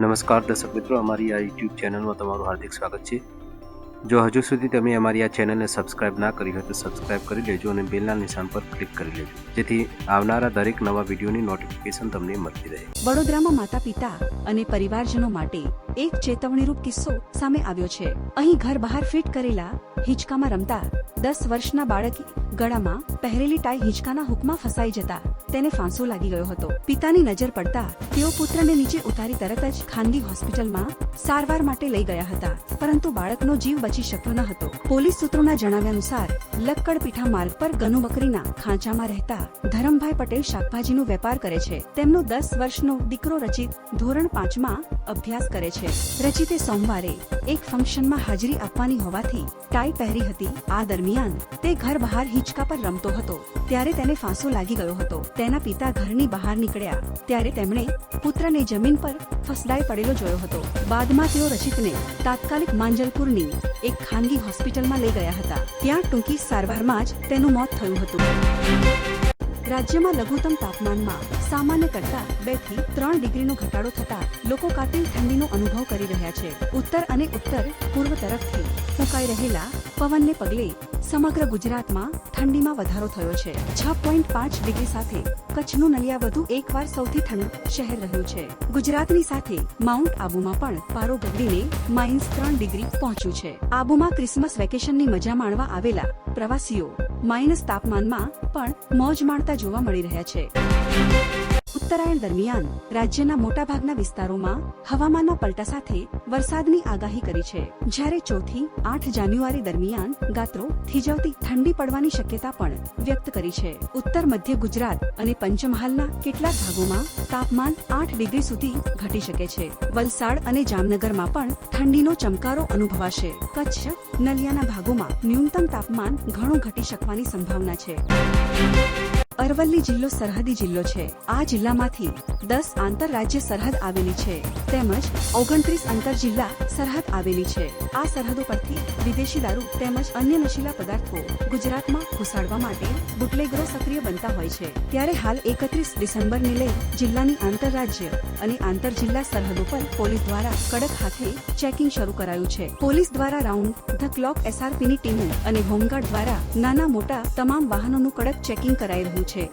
નમસ્કાર દર્શક મિત્રો, અમારી આ યુટ્યુબ ચેનલમાં તમારું હાર્દિક સ્વાગત છે. જો હજુ સુધી તમે અમારી આ ચેનલને સબસ્ક્રાઇબ ના કરી હોય તો સબસ્ક્રાઇબ કરી લેજો અને બેલના નિશાન પર ક્લિક કરી લેજો. જેથી આવનારા દરેક નવા વિડીયોની નોટિફિકેશન તમને મળતી રહે. વડોદરામાં માતા પિતા અને પરિવારજનો માટે એક ચેતવણીરૂપ કિસ્સો સામે આવ્યો છે. અહીં ઘર બહાર ફિટ કરેલા હિંચકામાં રમતા દસ વર્ષના બાળકી ગળામાં પહેરેલી ટાઈ હિંચકાના હુકમાં ફસાઈ જતા તેને ફાંસો લાગી ગયો હતો. પિતાની નજર પડતા તેઓ પુત્રને નીચે ઉતારી તરત જ ખાનગી હોસ્પિટલમાં સારવાર માટે લઈ ગયા હતા. પરંતુ બાળકનો જીવ બચી શક્યો ન હતો. પોલીસ સૂત્રોના જણાવ્યા અનુસાર, લક્કડ પીઠા માર્ગ પર ગનુ બકરીના ખાંચામાં રહેતા ધરમભાઈ પટેલ શાકભાજીનો વેપાર કરે છે. તેમનો દસ વર્ષનો દીકરો રચિત ધોરણ પાંચમાં અભ્યાસ કરે છે. રચિતે સોમવારે એક ફંક્શનમાં હાજરી આપવાની હોવાથી ટાઈ પહેરી હતી. આ દરમિયાન તે ઘર બહાર હિંચકા પર રમતો હતો. ત્યારે તેને ફાંસો લાગી ગયો હતો. તેના પિતા ઘરની બહાર નીકળ્યા. ત્યારે તેમણે પુત્રને જમીન પર ફસડાઈ પડેલો જોયો હતો. બાદમાં તેઓ રચિતને તાત્કાલિક માંજલપુરની એક ખાનગી હોસ્પિટલમાં લઈ ગયા હતા. ત્યાં ટૂંકી સારવારમાં જ તેનું મોત થયું હતું. રાજ્યમાં લઘુત્તમ તાપમાનમાં સામાન્ય કરતા બેથી ત્રણ ડિગ્રીનો ઘટાડો થતા લોકો કાતિલ ઠંડીનો અનુભવ કરી રહ્યા છે. ઉત્તર અને ઉત્તર પૂર્વ તરફથી ફૂંકાઈ રહેલા પવનને પગલે સમગ્ર ગુજરાતમાં ઠંડીમાં વધારો થયો છે. છ પોઈન્ટ પાંચ ડિગ્રી સાથે કચ્છનું નલિયા વધુ એકવાર સૌથી ઠંડુ શહેર રહ્યું છે. ગુજરાતની સાથે માઉન્ટ આબુમાં પણ પારો ગગડીને માઇનસ ત્રણ ડિગ્રી પહોંચ્યું છે. આબુમાં ક્રિસમસ વેકેશનની મજા માણવા આવેલા પ્રવાસીઓ માઇનસ તાપમાનમાં પણ મોજ માણતા જોવા મળી રહ્યા છે. ઉત્તરાયણ દરમિયાન રાજ્યના મોટાભાગના વિસ્તારોમાં હવામાનના પલટા સાથે વરસાદની આગાહી કરી છે. જ્યારે ચોથી આઠ જાન્યુઆરી દરમિયાન ગાત્રો થીજવતી ઠંડી પડવાની શક્યતા પણ વ્યક્ત કરી છે. ઉત્તર મધ્ય ગુજરાત અને પંચમહાલના કેટલાક ભાગોમાં તાપમાન આઠ ડિગ્રી સુધી ઘટી શકે છે. વલસાડ અને જામનગરમાં પણ ઠંડીનો ચમકારો અનુભવાશે. કચ્છ, નલિયાના ભાગોમાં ન્યૂનતમ તાપમાન ઘણું ઘટી શકવાની સંભાવના છે. અરવલ્લી જિલ્લો સરહદી જિલ્લો છે. આ જિલ્લામાંથી દસ આંતરરાજ્ય સરહદ આવેલી છે. તેમજ ઓગણત્રીસ આંતર જિલ્લા સરહદ આવેલી છે. આ સરહદો પરથી વિદેશી દારૂ તેમજ અન્ય નશીલા પદાર્થો ગુજરાતમાં ઘુસાડવા માટે બુટલેગરો સક્રિય બનતા હોય છે. ત્યારે હાલ એકત્રીસ ડિસેમ્બરને લઈ જિલ્લાની આંતરરાજ્ય અને આંતર જિલ્લા સરહદો પર પોલીસ દ્વારા કડક હાથે ચેકિંગ શરૂ કરાયું છે. પોલીસ દ્વારા રાઉન્ડ ધ ક્લોક એસઆરપીની ટીમો અને હોમગાર્ડ દ્વારા નાના મોટા તમામ વાહનોનું કડક ચેકિંગ કરાઈ રહ્યું છે